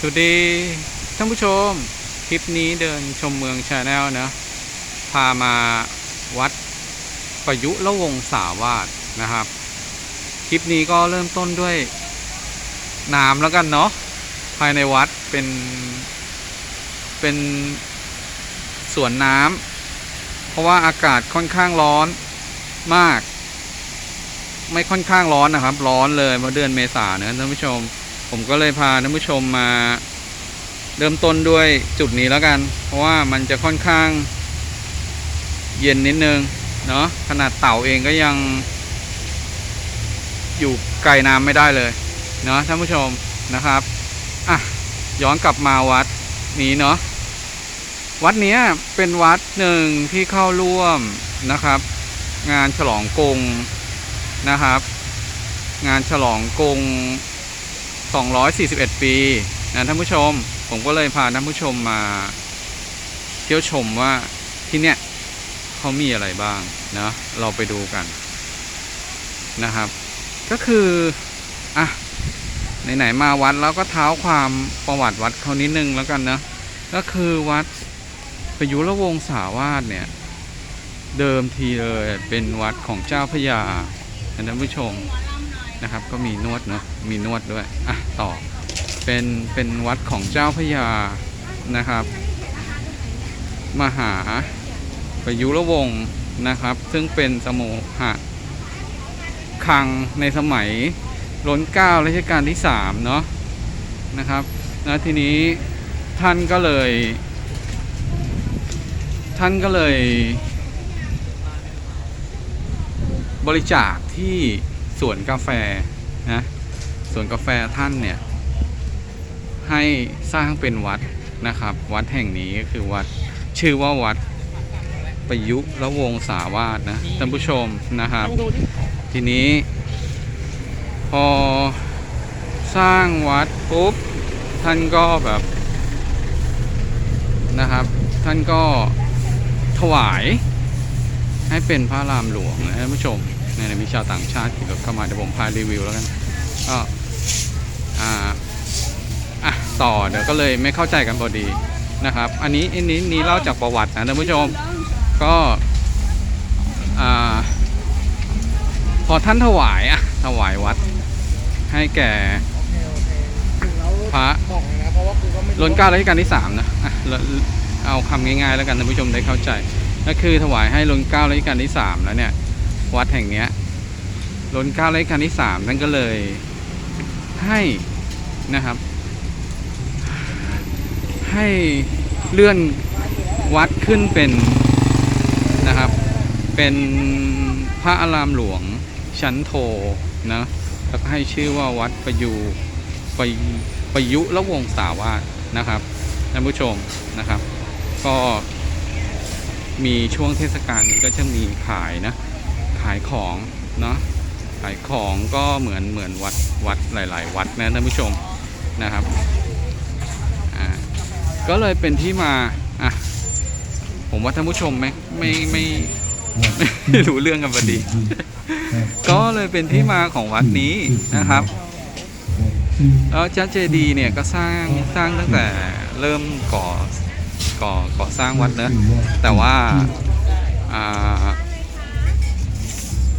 สวัสดีท่านผู้ชม คลิปนี้เดินชมเมืองชาแนลนะ พามาวัดประยุละวงศาวาสนะครับ คลิปนี้ก็เริ่มต้นด้วยน้ำแล้วกันเนาะภายในวัดเป็นเป็นสวนน้ำเพราะว่าอากาศค่อนข้างร้อนมาก ไม่ค่อนข้างร้อนนะครับ ร้อนเลยเพราะเดือนเมษาเนะท่านผู้ชม ผมก็เลยพาท่านผู้ชมมาเริ่มต้นด้วยจุดนี้แล้วกัน เพราะว่ามันจะค่อนข้างเย็นนิดนึงเนาะขนาดเต่าเองก็ยัง อยู่ไกลน้ำไม่ได้เลยเนาะท่านผู้ชมนะครับอะย้อนกลับมาวัดนี้เนาะวัดนี้เป็นวัดหนึ่งที่เข้าร่วมนะครับ งานฉลองกงนะครับ งานฉลองกง 241 ปีนะท่านผู้ชม ผมก็เลยพาท่านผู้ชมมา เที่ยวชมว่าที่เนี้ยเขามีอะไรบ้างนะเราไปดูกันนะครับ ก็คืออะไหนๆมาวัดแล้วก็เท้าความประวัติวัดเขานิดนึงแล้วกันนะก็คือวัดประยุรวงศาวาสเนี่ย เดิมทีเลยเป็นวัดของเจ้าพระยาท่านผู้ชม นะครับ ก็มีนวดเนาะมีนวดด้วยอะต่อเป็นเป็นวัดของเจ้าพระยานะครับ มหาประยุรวงศ์นะครับ ซึ่งเป็นสมุหะคังในสมัยร้นเก้ารัชกาลที่สามเนาะนะครับแล้วทีนี้ท่านก็เลย ท่านก็เลย บริจาคที่ สวนกาแฟนะสวนกาแฟท่านเนี่ย ให้สร้างเป็นวัดนะครับ วัดแห่งนี้ก็คือวัดชื่อว่าวัดประยุระวงศาวาสนะท่านผู้ชมนะครับ ทีนี้ พอสร้างวัดปุ๊บท่านก็แบบนะครับ ท่านก็ถวายให้เป็นพระรามหลวงนะท่านผู้ชม ในมีชาวต่างชาติขี่รถเข้ามาเดี๋ยวผมพารีวิวแล้วกันก็อ่าอะต่อเดี๋ยวก็เลยไม่เข้าใจกันพอดีนะครับ อันนี้อันนี้นี่เล่าจากประวัตินะท่านผู้ชมก็อ่าพอท่านถวายอะถวายวัดให้แก่พระบอกเลยนะเพราะว่ากูก็ไม่รัชกาลรัชกาลที่สามนะเอาคำง่ายๆแล้วกันท่านผู้ชมได้เข้าใจก็คือถวายให้รัชกาลรัชกาลที่สามแล้วเนี่ย วัดแห่งเนี้ยรัชกาลรัชกาลที่สามนั่นก็เลยให้นะครับ ให้เลื่อนวัดขึ้นเป็นนะครับ เป็นพระอารามหลวงชั้นโทนะแล้วก็ให้ชื่อว่าวัดประยูประยประยุละวงศาวาสนะครับท่านผู้ชมนะครับ ก็มีช่วงเทศกาลนี้ก็จะมีขายนะายของเนาะขายของก็เหมือนเหมือนวัดวัดหลาย ๆ วัดนะท่านผู้ชมนะครับอ่าก็เลยเป็นที่มาอะผมว่าท่านผู้ชมไม่ไม่ไม่ไม่รู้เรื่องกันพอดี ก็เลยเป็นที่มาของวัดนี้นะครับแล้วจัดเจดีเนี่ยก็สร้างสร้างตั้งแต่เริ่มก่อก่อก่อสร้างวัดเนอะแต่ว่าอ่า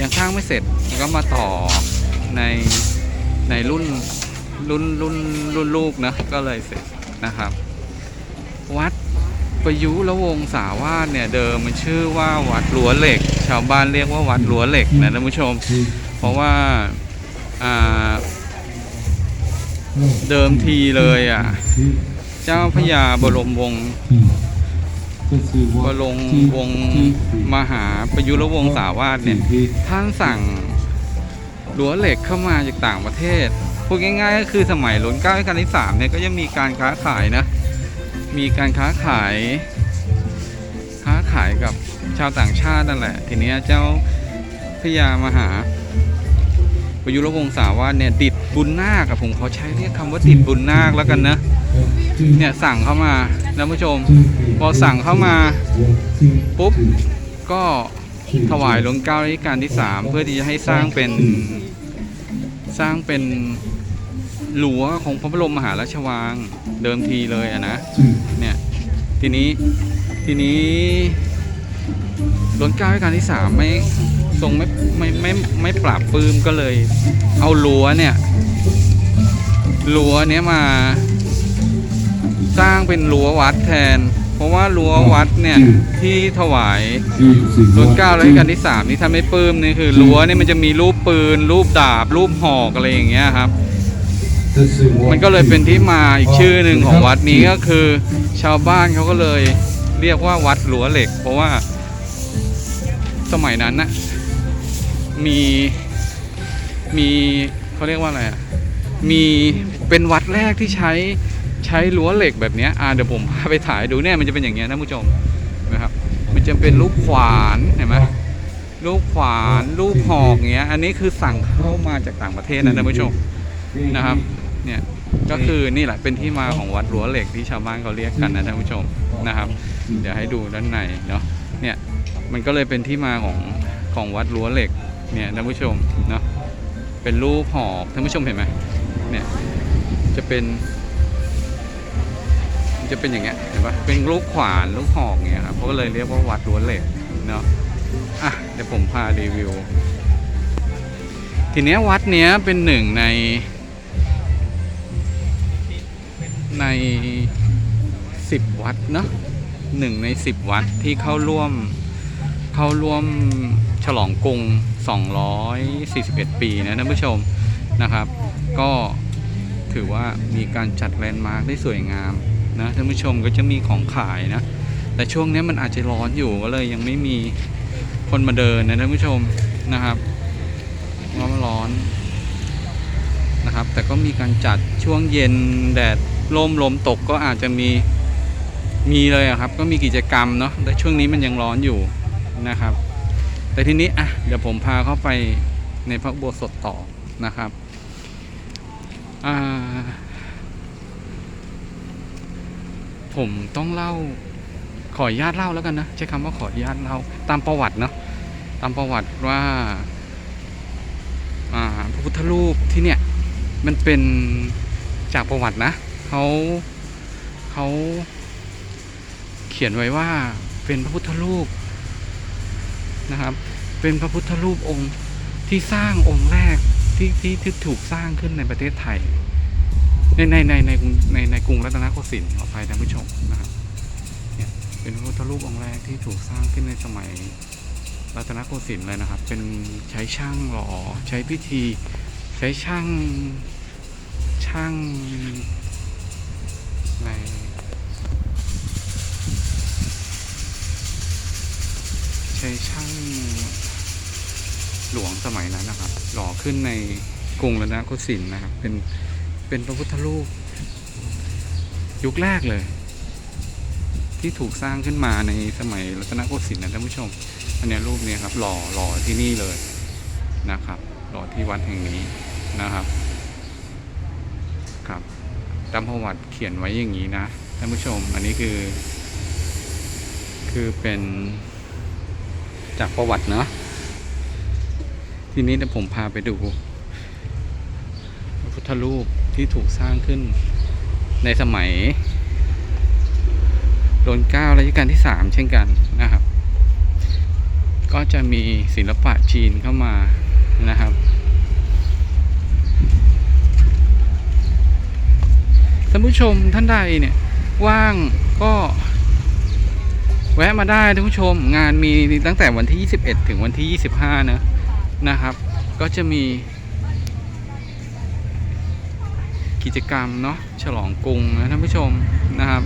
ยังสร้างไม่เสร็จก็มาต่อในในรุ่นรุ่นรุ่นรุ่นลูกนะก็เลยเสร็จนะครับ วัดประยุละวงศาวาสเนี่ยเดิมมันชื่อว่าวัดหลัวเหล็ก ชาวบ้านเรียกว่าวัดหลัวเหล็กนะท่านผู้ชม เพราะว่าอ่าเดิมทีเลยอะ เจ้าพระยาบรมวงศ์ บรมวงมหาประยุรวงศาวาสเนี่ยท่านสั่งรั้วเหล็กเข้ามาจากต่างประเทศพูดง่ายๆก็คือสมัยรัชกาลรัชกาลที่สามเนี่ยก็ยังมีการค้าขายนะ มีการค้าขาย ค้าขายกับชาวต่างชาตินั่นแหละ ทีนี้เจ้าพระยามหา ประยุรวงศาวาสเนี่ยดิดบุญนาคอะผมขอใช้เรียกคำว่าดิดบุญนาคแล้วกันนะเนี่ยสั่งเข้ามาท่านผู้ชมพอสั่งเข้ามาปุ๊บก็ถวายหลวงเก้ารัชกาลที่สามเพื่อที่จะให้สร้างเป็นสร้างเป็นรั้วของพระบรมมหาราชวังเดิมทีเลยอะนะเนี่ยทีนี้ทีนี้รัชการัชกาลที่สามไม่ ทรงไม่ไม่ไม่ไม่ปราบปื้มก็เลย เอารั้วเนี่ยรั้วเนี้ยมาสร้างเป็นรั้ววัดแทน เพราะว่ารั้ววัดเนี่ยที่ถวายรุ่นเก้ารัชกาลที่สามนี่ถ้าไม่ปื้มนี่คือรั้วเนี่ยมันจะมีรูปปืน รูปดาบ รูปหอกอะไรอย่างเงี้ยครับ มันก็เลยเป็นที่มาอีกชื่อหนึ่งของวัดนี้ก็คือ ชาวบ้านเขาก็เลยเรียกว่าวัดหลัวเหล็ก เพราะว่าสมัยนั้นนะ มีมีเขาเรียกว่าอะไรอะมีเป็นวัดแรกที่ใช้ใช้รั้วเหล็กแบบนี้อ่าเดี๋ยวผมพาไปถ่ายดูเนี่ยมันจะเป็นอย่างเงี้ยนะผู้ชมนะครับ มันจะเป็นรูปขวานเห็นไหมรูปขวานรูปหอกเงี้ย อันนี้คือสั่งเข้ามาจากต่างประเทศนะท่านผู้ชมนะครับ เนี่ยก็คือนี่แหละเป็นที่มาของวัดรั้วเหล็กที่ชาวบ้านเขาเรียกกันนะท่านผู้ชมนะครับ เดี๋ยวให้ดูด้านในเนาะเนี่ยมันก็เลยเป็นที่มาของของวัดรั้วเหล็ก เนี่ยท่านผู้ชมเนาะเป็นรูปหอกท่านผู้ชมเห็นไหมเนี่ยจะเป็น จะเป็นอย่างเงี้ยเห็นปะเป็นรูปขวานรูปหอกเงี้ยครับเขาก็เลยเรียกว่าวัดรั้วเหล็กเนาะอะเดี๋ยวผมพารีวิว ทีเนี้ยวัดเนี้ยเป็นหนึ่งใน ในสิบวัดเนาะหนึ่งในสิบวัดที่เข้าร่วมเข้าร่วม ฉลองกรุง 241 ปีนะท่านผู้ชมนะครับ ก็ถือว่ามีการจัดแลนด์มาร์คได้สวยงามนะท่านผู้ชมก็จะมีของขายนะ แต่ช่วงนี้มันอาจจะร้อนอยู่ก็เลยยังไม่มีคนมาเดินนะท่านผู้ชมนะครับราะมันร้อนนะครับ แต่ก็มีการจัดช่วงเย็นแดดลมลมตกก็อาจจะมีมีเลยครับ ก็มีกิจกรรมเนาะแต่ช่วงนี้มันยังร้อนอยู่นะครับ แต่ทีนี้อะเดี๋ยวผมพาเข้าไปในพระอุโบสถต่อนะครับอ่าผมต้องเล่าขออนุญาตเล่าแล้วกันนะใช้คำว่าขออนุญาตเล่าตามประวัติเนาะตามประวัติว่าพระพุทธรูปที่เนี่ยมันเป็นจากประวัตินะเขาเขาเขียนไว้ว่าเป็นพระพุทธรูป นะครับ เป็นพระพุทธรูปองค์ที่สร้างองค์แรกที่ที่ที่ถูกสร้างขึ้นในประเทศไทย ในในในในในในกรุงรัตนโกสินทร์ขออภัยท่านผู้ชมนะครับเนี่ยเป็นพระพุทธรูปองค์แรกที่ถูกสร้างขึ้นในสมัยรัตนโกสินทร์เลยนะครับ เป็นใช้ช่างหล่อใช้พิธี ใช้ช่างช่างใน ใช้ช่างหลวงสมัยนั้นนะครับ หล่อขึ้นในกรุงรัตนโกสินทร์นะครับ เป็นเป็นพระพุทธรูปยุคแรกเลย ที่ถูกสร้างขึ้นมาในสมัยรัตนโกสินทร์นะท่านผู้ชม อันนี้รูปนี้ครับ หล่อหล่อที่นี่เลยนะครับ หล่อที่วัดแห่งนี้นะครับ ครับตามประวัติเขียนไว้อย่างนี้นะท่านผู้ชม อันนี้คือ คือเป็น จากประวัติเนาะทีนี้เดี๋ยวผมพาไปดูพระพุทธรูปที่ถูกสร้างขึ้นในสมัยรัชการัชกาลที่สามเช่นกันนะครับ ก็จะมีศิลปะจีนเข้ามานะครับ ท่านผู้ชมท่านใดเนี่ยว่างก็ แวะมาได้ท่านผู้ชมงานมีตั้งแต่วันที่ 21 ถึงวันที่ 25 นะนะครับ ก็จะมี กิจกรรมเนาะฉลองกรุงนะท่านผู้ชมนะครับ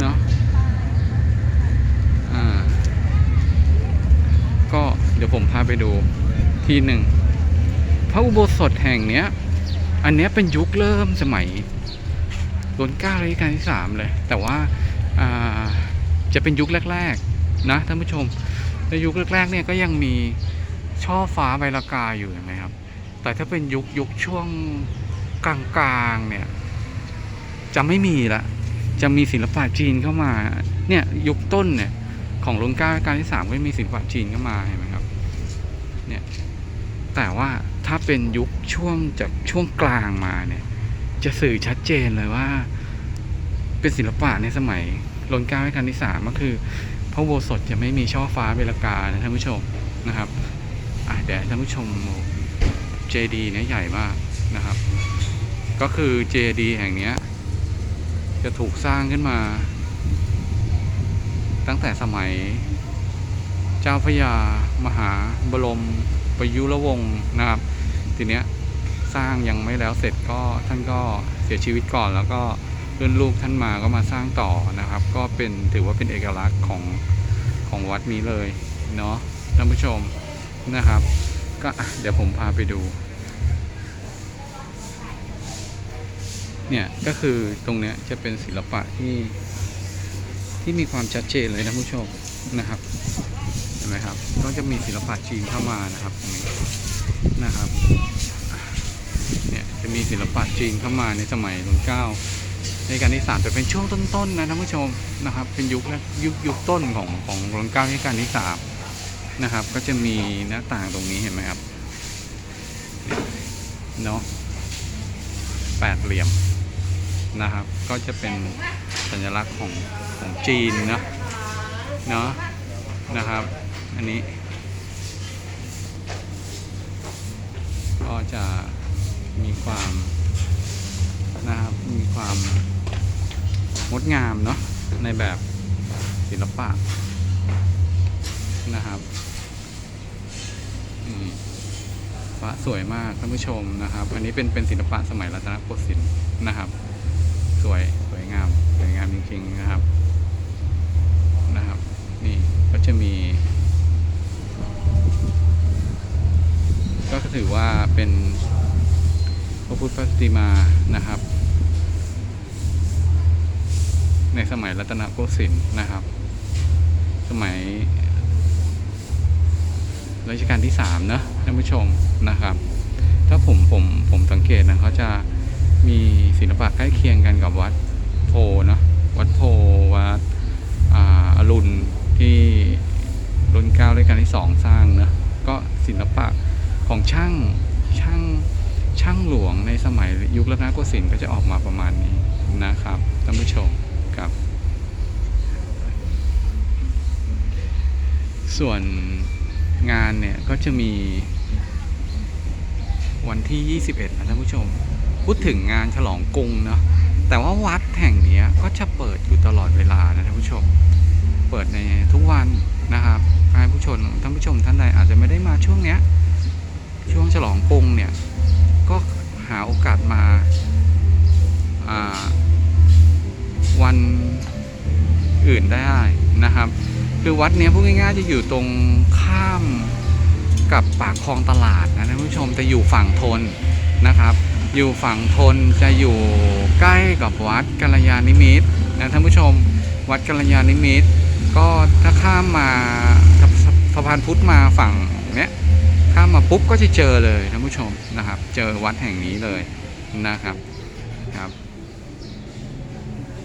เนาะอ่าก็เดี๋ยวผมพาไปดูที่หนึ่งพระอุโบสถแห่งเนี้ย อันเนี้ยเป็นยุคเริ่มสมัยรัชการัชกาลที่สามเลย แต่ว่าอ่า จะเป็นยุคแรกๆนะท่านผู้ชมในยุคแรกๆเนี่ยก็ยังมีช่อฟ้าใบละกาอยู่เห็นไหมครับ แต่ถ้าเป็นยุคยุคช่วงกลางๆเนี่ยจะไม่มีละจะมีศิลปะจีนเข้ามาเนี่ยยุคต้นเนี่ยของรัชการัชกาลที่สามก็มีศิลปะจีนเข้ามาเห็นไหมครับเนี่ยแต่ว่าถ้าเป็นยุคช่วงจากช่วงกลางมาเนี่ยจะสื่อชัดเจนเลยว่า เป็นศิลปะในสมัย รัชกาลรัชกาลที่สามก็คือพระโบสถจะไม่มีช่อฟ้าเวลากานะท่านผู้ชมนะครับอะเดี๋ยวท่านผู้ชมเจดีเนี่ยใหญ่มากนะครับ ก็คือเจดีแห่งเนี้ยจะถูกสร้างขึ้นมา ตั้งแต่สมัย เจ้าพระยามหาบรมประยุรวงศ์นะครับทีเนี้ยสร้างยังไม่แล้วเสร็จก็ท่านก็เสียชีวิตก่อนแล้วก็ รุ่นลูกท่านมาก็มาสร้างต่อนะครับ ก็เป็นถือว่าเป็นเอกลักษณ์ของของวัดนี้เลยเนาะท่านผู้ชมนะครับ ก็เดี๋ยวผมพาไปดู เนี่ยก็คือตรงเนี้ยจะเป็นศิลปะที่ที่มีความชัดเจนเลยนะผู้ชมนะครับเห็นไหมครับ ก็จะมีศิลปะจีนเข้ามานะครับตรงนี้นะครับเนี่ยจะมีศิลปะจีนเข้ามาในสมัยรัชกาล ในการที่สามแต่เป็นช่วงต้นๆนะท่านผู้ชมนะครับ เป็นยุคแรกยุคยุคต้นของของรัชกาลรัชกาลที่สามนะครับ ก็จะมีหน้าต่างตรงนี้เห็นไหมครับเนาะแปดเหลี่ยมนะครับ ก็จะเป็นสัญลักษณ์ของของจีนเนาะเนาะนะครับ อันนี้ ก็จะมีความนะครับมีความ งดงามเนาะในแบบศิลปะนะครับอืมฟ้าสวยมากท่านผู้ชมนะครับ อันนี้เป็นเป็นศิลปะสมัยรัตนโกสินทร์นะครับ สวยสวยงามสวยงามจริงๆนะครับนะครับ นี่ก็จะมี ก็ถือว่าเป็นพระพุทธปฏิมานะครับ ในสมัยรัตนโกสินทร์นะครับ สมัยรัชกาลที่สามนะท่านผู้ชมนะครับ ถ้าผมผมผมสังเกตนะเขาจะมีศิลปะใกล้เคียงกันกับวัดโพนะวัดโพวัดอรุณที่รุ่นเก้ารัชกาลที่สองสร้างเนอะก็ศิลปะของช่างช่างช่างหลวงในสมัยยุครัตนโกสินทร์ก็จะออกมาประมาณนี้นะครับท่านผู้ชม ครับ ส่วนงานเนี่ยก็จะมีวันที่ 21 นะท่านผู้ชม พูดถึงงานฉลองกรุงเนาะแต่ว่าวัดแห่งนี้ก็จะเปิดอยู่ตลอดเวลานะท่านผู้ชม เปิดในทุกวันนะครับท่านผู้ชมท่านผู้ชมท่านใดอาจจะไม่ได้มาช่วงเนี้ยช่วงฉลองกรุงเนี่ยก็หาโอกาสมาอ่า วันอื่นได้นะครับ คือวัดเนี้ยพูดง่ายๆจะอยู่ตรงข้ามกับปากคลองตลาดนะท่านผู้ชมจะอยู่ฝั่งทนนะครับ อยู่ฝั่งทนจะอยู่ใกล้กับวัดกัลยาณิมิตรนะท่านผู้ชมวัดกัลยาณิมิตร ก็ถ้าข้ามมาสะพานพุทธมาฝั่งเนี้ยข้ามมาปุ๊บก็จะเจอเลยท่านผู้ชมนะครับ เจอวัดแห่งนี้เลยนะครับครับ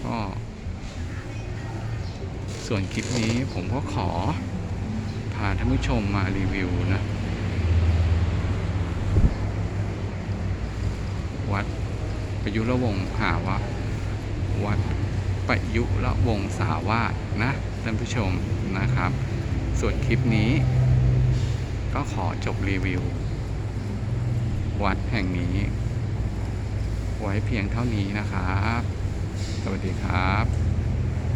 ก็ส่วนคลิปนี้ผมก็ขอ พาท่านผู้ชมมารีวิวนะ วัดประยุรวงหาวะวัดประยุรวงศาวาสนะท่านผู้ชมนะครับ ส่วนคลิปนี้ ก็ขอจบรีวิว วัดแห่งนี้ ไว้เพียงเท่านี้นะครับ สวัสดีครับ